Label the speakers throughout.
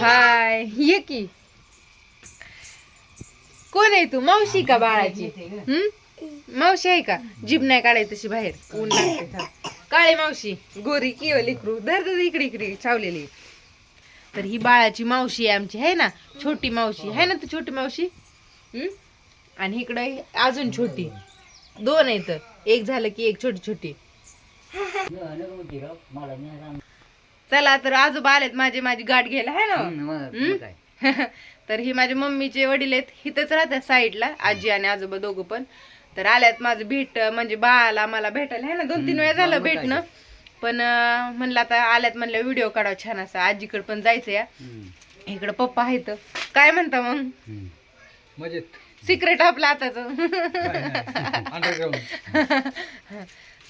Speaker 1: हाय ये की. कोण आहे तू? मावशी का बाळाची हम्म? मावशी आहे का? जीभ नाही काढायची तशी बाहेर. ऊन लागते. काळी मावशी गोरी की लिकरू धर धर इकडे इकडे चावलेली. तर ही बाळाची मावशी आहे आमची आहे ना? छोटी मावशी. आहे ना ती छोटी मावशी? हम्म? आणि इकडे अजून छोटी. दोन आहेत एक झालं की एक छोटी छोटी. चला तर आजोबा आलेत माझे माझी गाठ घ्यायला आहे ना? हम्म? तर ही माझ्या मम्मीचे वडील आहेत हिथंच राहतात साईडला आजी आणि आजोबा दोघं पण. तर आल्यात माझं भेट म्हणजे बाळाला मला भेटायला आहे ना? दोन तीन वेळा झालं भेटणं. पण अं, म्हणलं आता आल्यात म्हणलं व्हिडिओ काढावा छान असा आजीकडे पण जायचं या. इकडं पप्पा आहेत. काय म्हणता मग?
Speaker 2: मजेत.
Speaker 1: सिक्रेट आपलं आताच.
Speaker 2: अंडरग्राऊंड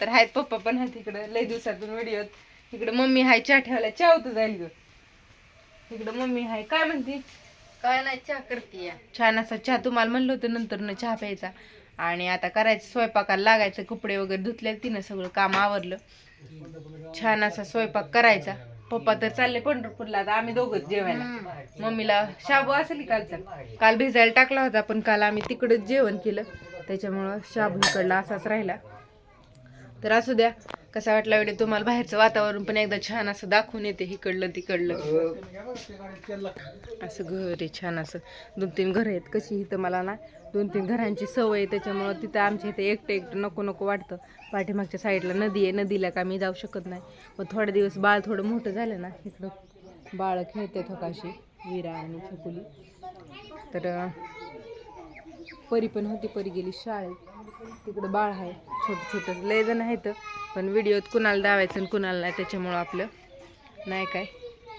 Speaker 1: तर आहेत पप्पा पण आहेत इकडं लय दिवसातून व्हिडिओ इकडं मम्मी हाय चहा ठेवला चहा होतं जाईल ग. इकडं मम्मी हाय. काय म्हणते?
Speaker 3: काय नाही चहा करते
Speaker 1: छान असा चहा तुम्हाला म्हणलं होतं नंतर न चहा प्यायचा. आणि आता करायचं स्वयंपाकाला लागायचं कपडे वगैरे धुतले तिनं सगळं काम आवरलं. छान असा स्वयंपाक करायचा. पप्पा तर चालले पंढरपूरला आता आम्ही दोघंच जेवायला. मम्मीला शाबू असेल कालचा? काल भिजायला टाकला होता पण काल आम्ही तिकडंच जेवण केलं. त्याच्यामुळं शाबू इकडला असाच राहिला. तर असू द्या कसा वाटला व्हिडिओ तुम्हाला बाहेरचं वातावरण पण एकदा छान असं दाखवून येते इकडलं तिकडलं. असं घर आहे छान असं. दोन तीन घर आहेत कशी इथं मला ना दोन तीन घरांची सवय आहे त्याच्यामुळं तिथं आमच्या इथे एकटं एकटं नको नको वाटतं. पाठीमागच्या साईडला नदी आहे नदीला का मी जाऊ शकत नाही. मग थोडे दिवस बाळ थोडं मोठं झालं ना इकडं बाळ खेळते थोकाशी विरा आणि छकुली. तर परी पण होती परी गेली शाळेत. तिकडं बाळ आहे छोटं छोटं लय जण आहेत पण व्हिडिओत कुणाला दावायचं आणि कुणाला नाही त्याच्यामुळं आपलं नाही काय.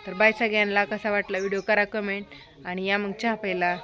Speaker 1: तर बाय सगळ्यांना कसा वाटला व्हिडिओ करा कमेंट आणि या मग चहा प्यायला.